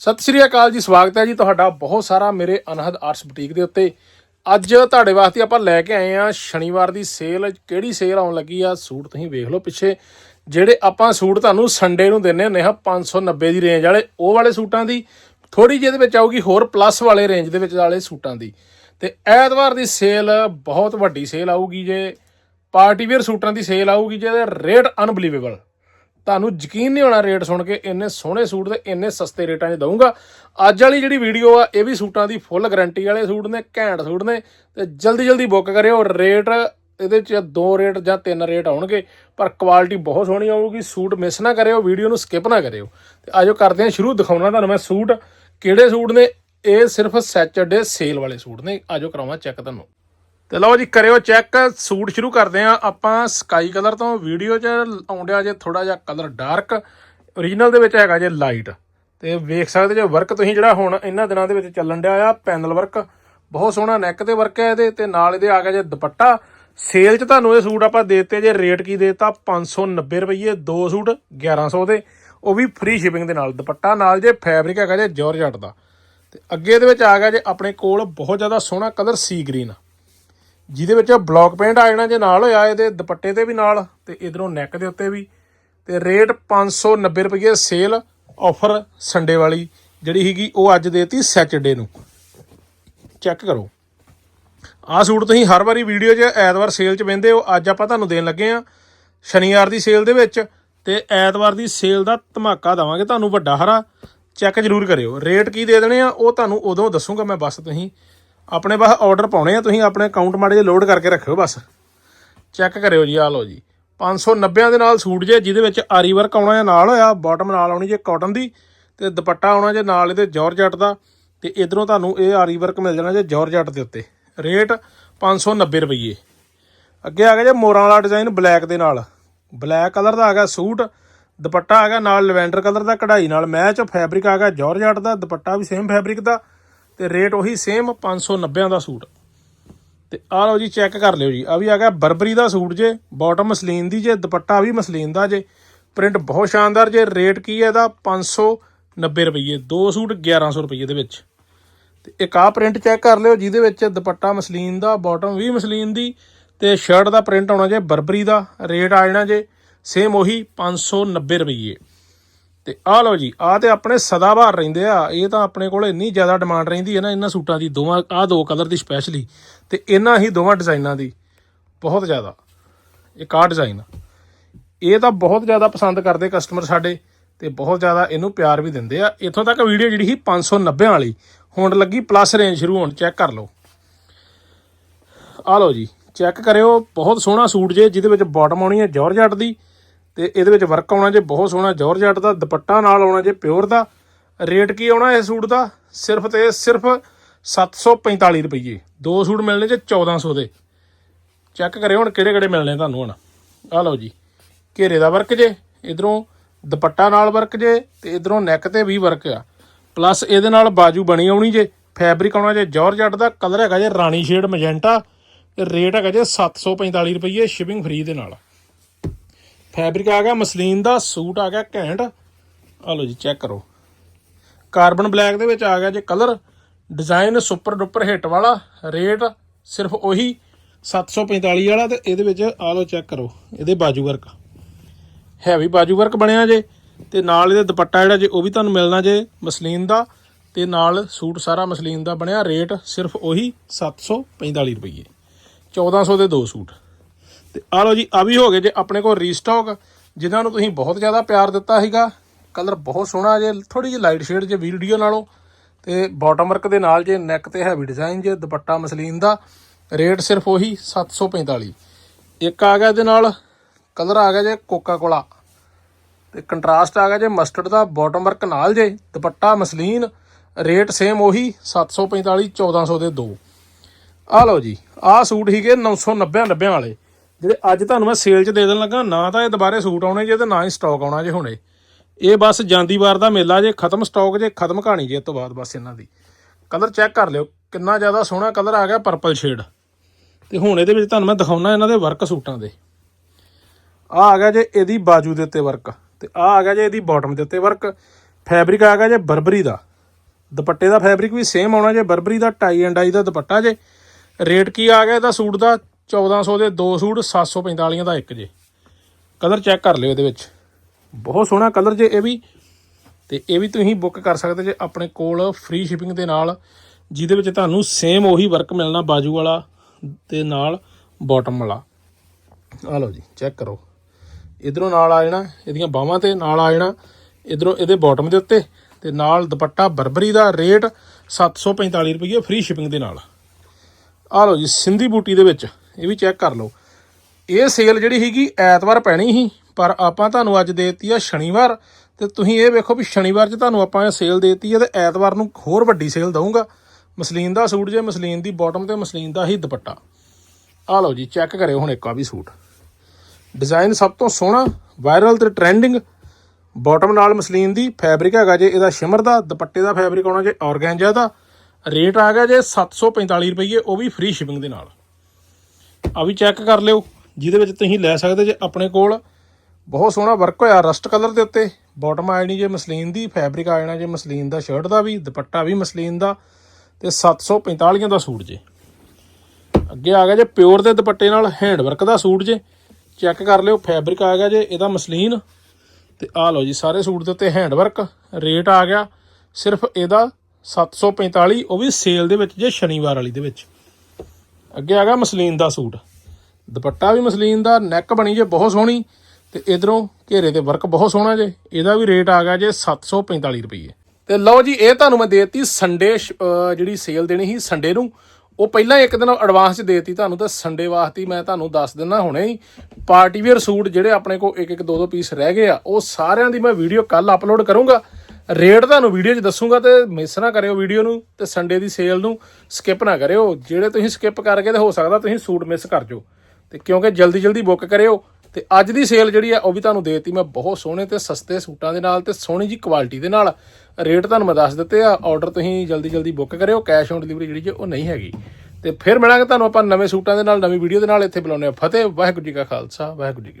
ਸਤਿ ਸ਼੍ਰੀ ਅਕਾਲ ਜੀ, ਸਵਾਗਤ ਹੈ ਜੀ ਤੁਹਾਡਾ ਬਹੁਤ ਸਾਰਾ ਮੇਰੇ ਅਨਹਦ ਆਰਟਸ ਬੁਟੀਕ ਦੇ ਉੱਤੇ। ਅੱਜ ਤੁਹਾਡੇ ਵਾਸਤੇ ਆਪਾਂ ਲੈ ਕੇ ਆਏ ਆ ਸ਼ਨੀਵਾਰ ਦੀ ਸੇਲ, ਕਿਹੜੀ ਸੇਲ ਆਉਣ ਲੱਗੀ ਆ, ਸੂਟ ਤੁਸੀਂ ਵੇਖ ਲਓ ਪਿੱਛੇ। ਜਿਹੜੇ ਆਪਾਂ ਸੂਟ ਤੁਹਾਨੂੰ ਸੰਡੇ ਨੂੰ ਦਿੰਨੇ ਹੁੰਦੇ ਹਾਂ 590 ਦੀ ਰੇਂਜ ਵਾਲੇ, ਉਹ ਵਾਲੇ ਸੂਟਾਂ ਦੀ। ਥੋੜੀ ਜਿਹੀ ਇਹਦੇ ਵਿੱਚ ਆਊਗੀ ਹੋਰ ਪਲੱਸ ਵਾਲੇ ਰੇਂਜ ਦੇ ਵਿੱਚ ਵਾਲੇ ਸੂਟਾਂ ਦੀ। ਤੇ ਐਤਵਾਰ ਦੀ ਸੇਲ ਬਹੁਤ ਵੱਡੀ ਸੇਲ ਆਊਗੀ ਜੇ, ਪਾਰਟੀ ਵੇਅਰ ਸੂਟਾਂ ਦੀ ਸੇਲ ਆਊਗੀ ਜਿਹਦੇ ਰੇਟ ਅਨਬਲੀਵੇਬਲ ਤੁਹਾਨੂੰ ਯਕੀਨ ਨਹੀਂ ਹੋਣਾ ਰੇਟ ਸੁਣ ਕੇ ਇੰਨੇ ਸੋਹਣੇ ਸੂਟ ਤੇ ਇੰਨੇ ਸਸਤੇ ਰੇਟਾਂ 'ਚ ਦਊਂਗਾ। ਅੱਜ ਵਾਲੀ ਜਿਹੜੀ ਵੀਡੀਓ ਆ, ਇਹ ਵੀ ਸੂਟਾਂ ਦੀ ਫੁੱਲ ਗਾਰੰਟੀ ਵਾਲੇ ਸੂਟ ਨੇ, ਘੈਂਟ ਸੂਟ ਨੇ। ਤੇ ਜਲਦੀ ਜਲਦੀ ਬੁੱਕ ਕਰਿਓ। ਰੇਟ ਇਹਦੇ 'ਚ ਦੋ ਰੇਟ ਜਾਂ ਤਿੰਨ ਰੇਟ ਆਉਣਗੇ, ਪਰ ਕੁਆਲਿਟੀ ਬਹੁਤ ਸੋਹਣੀ ਆਊਗੀ। ਸੂਟ ਮਿਸ ਨਾ ਕਰਿਓ, ਵੀਡੀਓ ਨੂੰ ਸਕਿਪ ਨਾ ਕਰਿਓ। ਤੇ ਆਜੋ ਕਰਦੇ ਹਾਂ ਸ਼ੁਰੂ, ਦਿਖਾਉਣਾ ਤੁਹਾਨੂੰ ਮੈਂ ਸੂਟ। ਕਿਹੜੇ ਸੂਟ ਨੇ? ਇਹ ਸਿਰਫ ਸੈਚਰਡੇ ਸੇਲ ਵਾਲੇ ਸੂਟ ਨੇ। ਆਜੋ ਕਰਾਵਾਂ ਚੈੱਕ ਤੁਹਾਨੂੰ। ਤੇ ਲਓ ਜੀ, ਕਰਿਓ ਚੈੱਕ ਸੂਟ ਸ਼ੁਰੂ ਕਰਦੇ ਆ ਆਪਾਂ ਸਕਾਈ ਕਲਰ ਤੋਂ ਵੀਡੀਓ 'ਚ ਆਉਂਦਿਆ ਜੇ ਥੋੜਾ ਜਿਹਾ ਕਲਰ ਡਾਰਕ origignal ਦੇ ਵਿੱਚ ਹੈਗਾ ਜੇ ਲਾਈਟ ਤੇ ਵੇਖ ਸਕਦੇ ਜੇ ਵਰਕ ਤੁਸੀਂ ਜਿਹੜਾ ਹੁਣ ਇਹਨਾਂ ਦਿਨਾਂ ਦੇ ਵਿੱਚ ਚੱਲਣ ਡਿਆ ਆ ਪੈਨਲ ਵਰਕ ਬਹੁਤ ਸੋਹਣਾ ਨੈਕ ਤੇ ਵਰਕ ਹੈ ਇਹਦੇ, ਤੇ ਨਾਲ ਇਹਦੇ ਆ ਗਿਆ ਜੇ ਦੁਪੱਟਾ। ਸੇਲ 'ਚ ਤੁਹਾਨੂੰ ਇਹ ਸੂਟ ਆਪਾਂ ਦੇਤੇ ਜੇ ਰੇਟ ਕੀ ਦੇਤਾ? 590 ਰੁਪਏ ਦੋ ਸੂਟ 1100 ਦੇ। ਉਹ ਵੀ ਫ੍ਰੀ ਸ਼ਿਪਿੰਗ ਦੇ ਨਾਲ, ਦੁਪੱਟਾ ਨਾਲ ਜੇ ਫੈਬਰਿਕ ਹੈਗਾ ਜੇ ਜਾਰਜਟ ਦਾ। ਤੇ ਅੱਗੇ ਇਹਦੇ ਵਿੱਚ ਆ ਗਿਆ ਜੇ, ਆਪਣੇ ਕੋਲ ਬਹੁਤ ਜ਼ਿਆਦਾ ਸੋਹਣਾ ਕਲਰ ਸੀ ਗ੍ਰੀਨ ਜਿਹਦੇ ਵਿੱਚ ਬਲੌਕ ਪੇਂਟ ਆ ਜਾਣਾ, ਜੇ ਨਾਲ ਹੋਇਆ, ਇਹਦੇ ਦੁਪੱਟੇ ਤੇ ਵੀ ਨਾਲ ਤੇ ਇਧਰੋਂ ਨੈਕ ਦੇ ਉੱਤੇ ਵੀ। ਤੇ ਰੇਟ 590 ਰੁਪਏ ਸੇਲ ਆਫਰ ਸੰਡੇ ਵਾਲੀ, ਜਿਹੜੀ ਹੈਗੀ ਉਹ ਅੱਜ ਦੇਤੀ ਸੈਚਰਡੇ ਨੂੰ। ਚੈੱਕ ਕਰੋ। ਆਹ ਸੂਟ ਤੁਸੀਂ ਹਰ ਵਾਰੀ ਵੀਡੀਓ 'ਚ ਐਤਵਾਰ ਸੇਲ 'ਚ ਵੰਦੇ ਹੋ, ਅੱਜ ਆਪਾਂ ਤੁਹਾਨੂੰ ਦੇਣ ਲੱਗੇ ਆ ਸ਼ਨੀਵਾਰ ਦੀ ਸੇਲ ਦੇ ਵਿੱਚ ਤੇ ਐਤਵਾਰ ਦੀ ਸੇਲ ਦਾ ਧਮਾਕਾ ਦਵਾਂਗੇ ਤੁਹਾਨੂੰ ਵੱਡਾ ਹਰਾ। ਚੈੱਕ ਜ਼ਰੂਰ ਕਰਿਓ। ਰੇਟ ਕੀ ਦੇ ਦੇਣੇ ਆ, ਉਹ ਤੁਹਾਨੂੰ ਉਦੋਂ ਦੱਸੂਗਾ ਮੈਂ ਬਸ ਤੁਸੀਂ। ਆਪਣੇ ਬਸ ਆਰਡਰ ਪਾਉਣੇ ਆ, ਤੁਸੀਂ ਆਪਣੇ ਅਕਾਊਂਟ ਮਾੜੇ ਜਿਹਾ ਲੋਡ ਕਰਕੇ ਰੱਖਿਓ ਬਸ। ਚੈੱਕ ਕਰਿਓ ਜੀ ਆ ਲਓ ਜੀ। 590 ਦੇ ਨਾਲ ਸੂਟ ਜੇ, ਜਿਹਦੇ ਵਿੱਚ ਆਰੀ ਵਰਕ ਆਉਣਾ ਜਾਂ ਨਾਲ ਹੋਇਆ ਬਾਟਮ ਨਾਲ ਆਉਣੀ ਜੇ ਕਾਟਨ ਦੀ, ਤੇ ਦੁਪੱਟਾ ਆਉਣਾ ਜੇ ਨਾਲ ਇਹਦੇ ਜਾਰਜਟ ਦਾ, ਤੇ ਇਧਰੋਂ ਤੁਹਾਨੂੰ ਇਹ ਆਰੀ ਵਰਕ ਮਿਲ ਜਾਣਾ ਜੇ ਜਾਰਜਟ ਦੇ ਉੱਤੇ। ਰੇਟ 590 ਰੁਪਏ ਅੱਗੇ ਆ ਗਿਆ ਜੇ ਮੋਰਾਂ ਵਾਲਾ ਡਿਜ਼ਾਈਨ ਬਲੈਕ ਦੇ ਨਾਲ। ਬਲੈਕ ਕਲਰ ਦਾ ਆ ਗਿਆ ਸੂਟ, ਦੁਪੱਟਾ ਆ ਗਿਆ ਨਾਲ ਲਵੈਂਡਰ ਕਲਰ ਦਾ, ਕਢਾਈ ਨਾਲ ਮੈਚ ਫੈਬਰਿਕ ਆ ਗਿਆ ਜਾਰਜਟ ਦਾ, ਦੁਪੱਟਾ ਵੀ ਸੇਮ ਫੈਬਰਿਕ ਦਾ। ਤੇ ਰੇਟ ਉਹੀ ਸੇਮ 590 ਦਾ ਸੂਟ। ਤੇ ਆਹ ਲਓ ਜੀ ਚੈੱਕ ਕਰ ਲਿਓ ਜੀ। ਆ ਵੀ ਆ ਗਿਆ ਬਰਬਰੀ ਦਾ ਸੂਟ ਜੇ ਬਾਟਮ ਮਸਲੀਨ ਦੀ ਜੇ, ਦੁਪੱਟਾ ਵੀ ਮਸਲੀਨ ਦਾ ਜੇ। ਪ੍ਰਿੰਟ ਬਹੁਤ ਸ਼ਾਨਦਾਰ ਜੇ ਰੇਟ ਕੀ ਹੈ ਇਹਦਾ? 590 ਰੁਪਏ ਦੋ ਸੂਟ 1100 ਰੁਪਏ ਦੇ ਵਿੱਚ। ਤੇ ਇੱਕ ਆਹ ਪ੍ਰਿੰਟ ਚੈੱਕ ਕਰ ਲਿਓ, ਜਿਹਦੇ ਵਿੱਚ ਦੁਪੱਟਾ ਮਸਲੀਨ ਦਾ ਬਾਟਮ ਵੀ ਮਸਲੀਨ ਦੀ, ਤੇ ਸ਼ਰਟ ਦਾ ਪ੍ਰਿੰਟ ਆਉਣਾ ਜੇ ਬਰਬਰੀ ਦਾ ਰੇਟ ਆ ਜਾਣਾ ਜੇ। ਸੇਮ ਉਹੀ 590 ਰੁਪਏ ਤੇ ਆਹ ਲਓ ਜੀ, ਆਹ ਤੇ ਆਪਣੇ ਸਦਾ ਰਹਿੰਦੇ ਆ। ਇਹ ਤਾਂ ਆਪਣੇ ਕੋਲ ਇੰਨੀ ਜ਼ਿਆਦਾ ਡਿਮਾਂਡ ਰਹਿੰਦੀ ਹੈ ਨਾ ਇਹਨਾਂ ਸੂਟਾਂ ਦੀ। ਦੋਵਾਂ, ਆਹ ਦੋ ਕਲਰ ਦੀ ਸਪੈਸ਼ਲੀ ਤੇ ਇਹਨਾਂ ਹੀ ਦੋਵਾਂ ਡਿਜ਼ਾਈਨਾਂ ਦੀ। ਬਹੁਤ ਜ਼ਿਆਦਾ। ਇੱਕ ਆਹ ਡਿਜ਼ਾਈਨ ਇਹ ਤਾਂ ਬਹੁਤ ਜ਼ਿਆਦਾ ਪਸੰਦ ਕਰਦੇ ਕਸਟਮਰ ਸਾਡੇ ਤੇ ਬਹੁਤ ਜ਼ਿਆਦਾ ਇਹਨੂੰ ਪਿਆਰ ਵੀ ਦਿੰਦੇ ਆ। ਇੱਥੋਂ ਤੱਕ ਵੀਡੀਓ ਜਿਹੜੀ ਸੀ 590 ਵਾਲੀ। ਹੁਣ ਲੱਗੀ ਪਲੱਸ ਰੇਂਜ ਸ਼ੁਰੂ ਹੋਣ ਚੈੱਕ ਕਰ ਲਓ। ਆ ਲਓ ਜੀ ਚੈੱਕ ਕਰਿਓ। ਬਹੁਤ ਸੋਹਣਾ ਸੂਟ ਜੇ, ਜਿਹਦੇ ਵਿੱਚ ਬਾਟਮ ਆਉਣੀ ਹੈ ਜਾਰਜਟ ਦੀ। ਤੇ ਇਹਦੇ ਵਿੱਚ ਵਰਕ ਆਉਣਾ ਜੇ ਬਹੁਤ ਸੋਹਣਾ ਜਾਰਜਟ ਦਾ, ਦੁਪੱਟਾ ਨਾਲ ਆਉਣਾ ਜੇ ਪਿਓਰ ਦਾ ਰੇਟ ਕੀ ਆਉਣਾ ਇਸ ਸੂਟ ਦਾ? ਸਿਰਫ ਤੇ ਸਿਰਫ 745 ਰੁਪਏ ਦੋ ਸੂਟ ਮਿਲਣੇ ਜੇ 1400 ਦੇ। ਚੈੱਕ ਕਰਿਓ ਹੁਣ ਕਿਹੜੇ ਕਿਹੜੇ ਮਿਲਣੇ ਤੁਹਾਨੂੰ ਹੁਣ। ਆ ਲਓ ਜੀ, ਘੇਰੇ ਦਾ ਵਰਕ ਜੇ, ਇਧਰੋਂ ਦੁਪੱਟਾ ਨਾਲ ਵਰਕ ਜੇ ਤੇ ਇਧਰੋਂ ਨੈਕ ਤੇ ਵੀ ਵਰਕ ਆ। ਪਲੱਸ ਇਹਦੇ ਨਾਲ ਬਾਜੂ ਬਣੀ ਆਉਣੀ ਜੇ ਫੈਬਰਿਕ ਆਉਣਾ ਜੇ ਜਾਰਜਟ ਦਾ ਕਲਰ ਹੈਗਾ ਜੇ ਰਾਣੀ ਸ਼ੇਡ ਮੈਜੈਂਟਾ ਤੇ ਰੇਟ ਹੈਗਾ ਜੇ 745 ਰੁਪਏ ਸ਼ਿਪਿੰਗ ਫ੍ਰੀ ਦੇ ਨਾਲ। ਫੈਬਰਿਕ ਆ ਗਿਆ, ਮਸਲੀਨ ਦਾ ਸੂਟ ਆ ਗਿਆ ਘੈਂਟ। ਆ ਲਓ ਜੀ ਚੈੱਕ ਕਰੋ। ਕਾਰਬਨ ਬਲੈਕ ਦੇ ਵਿੱਚ ਆ ਗਿਆ ਜੇ colour design super duper hit ਵਾਲਾ। ਰੇਟ ਸਿਰਫ ਉਹੀ 745 ਵਾਲਾ ਤੇ ਇਹਦੇ ਵਿੱਚ ਆ ਲਓ ਚੈੱਕ ਕਰੋ, ਇਹਦੇ ਬਾਜੂ ਵਰਕ ਹੈਵੀ ਬਾਜੂ ਵਰਕ ਬਣਿਆ ਜੇ, ਤੇ ਨਾਲ ਇਹਦੇ ਦੁਪੱਟਾ ਜਿਹੜਾ ਜੇ ਉਹ ਵੀ ਤੁਹਾਨੂੰ ਮਿਲਣਾ ਜੇ ਮਸਲੀਨ ਦਾ, ਤੇ ਨਾਲ ਸੂਟ ਸਾਰਾ ਮਸਲੀਨ ਦਾ ਬਣਿਆ। ਰੇਟ ਸਿਰਫ ਉਹੀ 745 ਰੁਪਏ 1400 ਦੇ ਦੋ ਸੂਟ। ਤੇ ਆ ਲਓ ਜੀ ਆ ਵੀ ਹੋ ਗਏ ਜੇ ਆਪਣੇ ਕੋਲ ਰੀਸਟਾਕ ਜਿਨ੍ਹਾਂ ਨੂੰ ਤੁਸੀਂ ਬਹੁਤ ਜ਼ਿਆਦਾ ਪਿਆਰ ਦਿੱਤਾ ਸੀਗਾ। ਕਲਰ ਬਹੁਤ ਸੋਹਣਾ ਜੇ ਥੋੜੀ ਜਿਹੀ ਲਾਈਟ ਸ਼ੇਡ ਜੇ ਵੀਡੀਓ ਨਾਲੋਂ। ਤੇ ਬਾਟਮ ਵਰਕ ਦੇ ਨਾਲ ਜੇ ਨੈਕ ਤੇ ਹੈਵੀ ਡਿਜ਼ਾਈਨ ਜੇ, ਦੁਪੱਟਾ ਮਸਲੀਨ ਦਾ ਰੇਟ ਸਿਰਫ ਉਹੀ 745 ਇੱਕ ਆ ਗਿਆ ਇਹਦੇ ਨਾਲ ਕਲਰ ਆ ਗਿਆ ਜੇ ਕੋਕਾ ਕੋਲਾ ਤੇ ਕੰਟਰਾਸਟ ਆ ਗਿਆ ਜੇ ਮਸਟਰਡ ਦਾ ਬਾਟਮ ਵਰਕ ਨਾਲ ਜੇ, ਦੁਪੱਟਾ ਮਸਲੀਨ ਰੇਟ ਸੇਮ ਉਹੀ 745 1400 ਦੇ ਦੋ। ਆ ਲਓ ਜੀ, ਆਹ ਸੂਟ ਹੀਗੇ 990 90 ਵਾਲੇ। ਜਿਹੜੇ ਅੱਜ ਤੁਹਾਨੂੰ ਮੈਂ ਸੇਲ 'ਚ ਦੇ ਦੇਣ ਲੱਗਾ, ਨਾ ਤਾਂ ਇਹ ਦੁਬਾਰੇ ਸੂਟ ਆਉਣੇ ਜੇ ਤੇ ਨਾ ਹੀ ਸਟਾਕ ਆਉਣਾ ਜੇ ਹੁਣੇ। ਇਹ ਬਸ ਜਾਂਦੀ ਵਾਰ ਦਾ ਮੇਲਾ ਜੇ ਖਤਮ ਸਟਾਕ ਜੇ, ਖਤਮ ਕਹਾਣੀ ਜੇ ਇਸ ਤੋਂ ਬਾਅਦ ਬਸ ਇਹਨਾਂ ਦੀ। ਕਲਰ ਚੈੱਕ ਕਰ ਲਿਓ, ਕਿੰਨਾ ਜ਼ਿਆਦਾ ਸੋਹਣਾ ਕਲਰ ਆ ਗਿਆ ਪਰਪਲ ਸ਼ੇਡ ਤੇ ਹੁਣ ਇਹਦੇ ਵਿੱਚ ਤੁਹਾਨੂੰ ਮੈਂ ਦਿਖਾਉਣਾ ਇਹਨਾਂ ਦੇ ਵਰਕ ਸੂਟਾਂ ਦੇ। ਆ ਆ ਗਿਆ ਜੇ ਇਹਦੀ ਬਾਜੂ ਦੇ ਉੱਤੇ ਵਰਕ ਤੇ ਆ ਆ ਗਿਆ ਜੇ ਇਹਦੀ ਬਾਟਮ ਦੇ ਉੱਤੇ ਵਰਕ ਫੈਬਰਿਕ ਆ ਗਿਆ ਜੇ ਬਰਬਰੀ ਦਾ। ਦੁਪੱਟੇ ਦਾ ਫੈਬਰਿਕ ਵੀ ਸੇਮ ਆਉਣਾ ਜੇ, ਬਰਬਰੀ ਦਾ ਟਾਈ ਐਂਡ ਆਈ ਦਾ ਦੁਪੱਟਾ ਜੇ। ਰੇਟ ਕੀ ਆ ਗਿਆ ਇਹਦਾ ਸੂਟ ਦਾ? 1400 ਦੇ ਦੋ ਸੂਟ 745 ਦਾ ਇੱਕ ਜੇ। ਕਲਰ ਚੈੱਕ ਕਰ ਲਿਓ ਇਹਦੇ ਵਿੱਚ। ਬਹੁਤ ਸੋਹਣਾ ਕਲਰ ਜੇ ਇਹ ਵੀ। ਤੇ ਇਹ ਵੀ ਤੁਸੀਂ ਬੁੱਕ ਕਰ ਸਕਦੇ ਜੇ ਆਪਣੇ ਕੋਲ ਫ੍ਰੀ ਸ਼ਿਪਿੰਗ ਦੇ ਨਾਲ, ਜਿਹਦੇ ਵਿੱਚ ਤੁਹਾਨੂੰ ਸੇਮ ਉਹੀ ਵਰਕ ਮਿਲਣਾ ਬਾਜੂ ਵਾਲਾ ਤੇ ਨਾਲ ਬਾਟਮ ਵਾਲਾ। ਆ ਲਓ ਜੀ ਚੈੱਕ ਕਰੋ। ਇਧਰੋਂ ਨਾਲ ਆ ਜਾਣਾ, ਇਹਦੀਆਂ ਬਾਹਾਂ ਤੇ ਨਾਲ ਆ ਜਾਣਾ, ਇਧਰੋਂ ਇਹਦੇ ਬਾਟਮ ਦੇ ਉੱਤੇ ਤੇ ਨਾਲ ਦੁਪੱਟਾ ਬਰਬਰੀ ਦਾ ਰੇਟ 745 ਰੁਪਏ ਫ੍ਰੀ ਸ਼ਿਪਿੰਗ ਦੇ ਨਾਲ। ਆ ਲਓ ਜੀ, ਸਿੰਧੀ ਬੂਟੀ ਦੇ ਵਿੱਚ। ਇਹ ਵੀ ਚੈੱਕ ਕਰ ਲਓ। ਇਹ ਸੇਲ ਜਿਹੜੀ ਹੈਗੀ ਐਤਵਾਰ ਪੈਣੀ ਸੀ, ਪਰ ਆਪਾਂ ਤੁਹਾਨੂੰ ਅੱਜ ਦੇਤੀ ਆ ਸ਼ਨੀਵਾਰ ਤੇ ਤੁਸੀਂ ਇਹ ਵੇਖੋ ਵੀ ਸ਼ਨੀਵਾਰ 'ਚ ਤੁਹਾਨੂੰ ਆਪਾਂ ਇਹ ਸੇਲ ਦੇਤੀ ਆ ਤੇ ਐਤਵਾਰ ਨੂੰ ਹੋਰ ਵੱਡੀ ਸੇਲ ਦਊਂਗਾ। ਮਸਲੀਨ ਦਾ ਸੂਟ ਜੇ, ਮਸਲੀਨ ਦੀ ਬਾਟਮ ਤੇ ਮਸਲੀਨ ਦਾ ਹੀ ਦੁਪੱਟਾ। ਆ ਲਓ ਜੀ ਚੈੱਕ ਕਰਿਓ ਹੁਣ ਇੱਕ ਆ ਵੀ ਸੂਟ। ਡਿਜ਼ਾਈਨ ਸਭ ਤੋਂ ਸੋਹਣਾ ਵਾਇਰਲ ਤੇ ਟ੍ਰੈਂਡਿੰਗ ਬਾਟਮ ਨਾਲ ਮਸਲੀਨ ਦੀ ਫੈਬਰਿਕ ਹੈਗਾ ਜੇ, ਇਹਦਾ ਸ਼ਿਮਰ ਦਾ, ਦੁਪੱਟੇ ਦਾ ਫੈਬਰਿਕ ਆਉਣਾ ਜੇ ਔਰਗੈਂਜਾ ਦਾ। ਰੇਟ ਆ ਗਿਆ ਜੇ 745 ਰੁਪਏ ਉਹ ਵੀ ਫ੍ਰੀ ਸ਼ਿਪਿੰਗ ਦੇ ਨਾਲ। ਆ ਵੀ ਚੈੱਕ ਕਰ ਲਿਓ। ਜਿਹਦੇ ਵਿੱਚ ਤੁਸੀਂ ਲੈ ਸਕਦੇ ਜੇ ਆਪਣੇ ਕੋਲ। ਬਹੁਤ ਸੋਹਣਾ ਵਰਕ ਹੋਇਆ ਰਸਟ ਕਲਰ ਦੇ ਉੱਤੇ। ਬਾਟਮ ਆ ਜਾਣੀ ਜੇ ਮਸਲੀਨ ਦੀ ਫੈਬਰਿਕ ਆ ਜਾਣਾ ਜੇ ਮਸਲੀਨ ਦਾ ਸ਼ਰਟ ਦਾ ਵੀ, ਦੁਪੱਟਾ ਵੀ ਮਸਲੀਨ ਦਾ। ਤੇ 745 ਦਾ ਸੂਟ ਜੇ। ਅੱਗੇ ਆ ਗਿਆ ਜੇ ਪਿਓਰ ਦੇ ਦੁਪੱਟੇ ਨਾਲ ਹੈਂਡ ਵਰਕ ਦਾ ਸੂਟ ਜੇ। ਚੈੱਕ ਕਰ ਲਿਓ ਫੈਬਰਿਕ ਆ ਗਿਆ ਜੇ, ਇਹਦਾ ਮਸਲੀਨ। ਤੇ ਆ ਲਓ ਜੀ, ਸਾਰੇ ਸੂਟ ਦੇ ਉੱਤੇ ਹੈਂਡ ਵਰਕ ਰੇਟ ਆ ਗਿਆ। ਸਿਰਫ ਇਹਦਾ 745 ਉਹ ਵੀ ਸੇਲ ਦੇ ਵਿੱਚ ਜੇ, ਸ਼ਨੀਵਾਰ ਵਾਲੀ ਦੇ ਵਿੱਚ। ਅੱਗੇ ਆ ਗਿਆ ਮਸਲੀਨ ਦਾ ਸੂਟ। ਦੁਪੱਟਾ ਵੀ ਮਸਲੀਨ ਦਾ ਨੈਕ ਬਣੀ ਜੇ ਬਹੁਤ ਸੋਹਣੀ, ਤੇ ਇਧਰੋਂ ਘੇਰੇ ਤੇ ਵਰਕ ਬਹੁਤ ਸੋਹਣਾ ਜੇ। ਇਹਦਾ ਵੀ ਰੇਟ ਆ ਗਿਆ ਜੇ 745 ਰੁਪਏ ਤੇ ਲਓ ਜੀ, ਇਹ ਤੁਹਾਨੂੰ ਮੈਂ ਦੇਤੀ ਸੰਡੇ ਜਿਹੜੀ ਸੇਲ ਦੇਣੀ ਸੀ ਸੰਡੇ ਨੂੰ। ਉਹ ਪਹਿਲਾਂ ਇੱਕ ਦਿਨ ਐਡਵਾਂਸ ਚ ਦੇਤੀ ਤੁਹਾਨੂੰ, ਤਾਂ ਸੰਡੇ ਵਾਸਤੇ ਮੈਂ ਤੁਹਾਨੂੰ ਦੱਸ ਦਿੰਦਾ ਹੁਣੇ ਹੀ। ਪਾਰਟੀ ਵੇਅਰ ਸੂਟ ਜਿਹੜੇ ਆਪਣੇ ਕੋਲ ਇੱਕ ਇੱਕ ਦੋ ਦੋ ਪੀਸ ਰਹਿ ਗਏ ਆ, ਉਹ ਸਾਰਿਆਂ ਦੀ ਮੈਂ ਵੀਡੀਓ ਕੱਲ ਅਪਲੋਡ ਕਰੂੰਗਾ। ਰੇਟ ਤੁਹਾਨੂੰ ਵੀਡੀਓ 'ਚ ਦੱਸੂਗਾ ਤੇ ਮਿਸ ਨਾ ਕਰਿਓ ਵੀਡੀਓ ਨੂੰ ਤੇ ਸੰਡੇ ਦੀ ਸੇਲ ਨੂੰ ਸਕਿਪ ਨਾ ਕਰਿਓ। ਜਿਹੜੇ ਤੁਸੀਂ ਸਕਿਪ ਕਰ ਗਏ ਤੇ ਹੋ ਸਕਦਾ ਤੁਸੀਂ ਸੂਟ ਮਿਸ ਕਰ ਜਾਓ। ਤੇ ਕਿਉਂਕਿ ਜਲਦੀ ਜਲਦੀ ਬੁੱਕ ਕਰਿਓ ਤੇ ਅੱਜ ਦੀ ਸੇਲ ਜਿਹੜੀ ਆ ਉਹ ਵੀ ਤੁਹਾਨੂੰ ਦੇਤੀ ਮੈਂ ਬਹੁਤ ਸੋਹਣੇ ਤੇ ਸਸਤੇ ਸੂਟਾਂ ਦੇ ਨਾਲ ਤੇ ਸੋਹਣੀ ਜੀ ਕੁਆਲਿਟੀ ਦੇ ਨਾਲ। ਰੇਟ ਤੁਹਾਨੂੰ ਮੈਂ ਦੱਸ ਦਿੱਤੇ ਆ ਆਰਡਰ ਤੁਸੀਂ ਜਲਦੀ ਜਲਦੀ ਬੁੱਕ ਕਰਿਓ ਕੈਸ਼ ਔਨ ਡਿਲੀਵਰੀ ਜਿਹੜੀ ਜੇ ਉਹ ਨਹੀਂ ਹੈਗੀ। ਤੇ ਫਿਰ ਮਿਲਾਂਗੇ ਤੁਹਾਨੂੰ ਆਪਾਂ ਨਵੇਂ ਸੂਟਾਂ ਦੇ ਨਾਲ, ਨਵੀਂ ਵੀਡੀਓ ਦੇ ਨਾਲ ਇੱਥੇ ਬੁਲਾਉਂਦੇ ਆ ਫਤਿਹ, ਵਾਹਿਗੁਰੂ ਜੀ ਕਾ ਖਾਲਸਾ, ਵਾਹਿਗੁਰੂ ਜੀ ਕੀ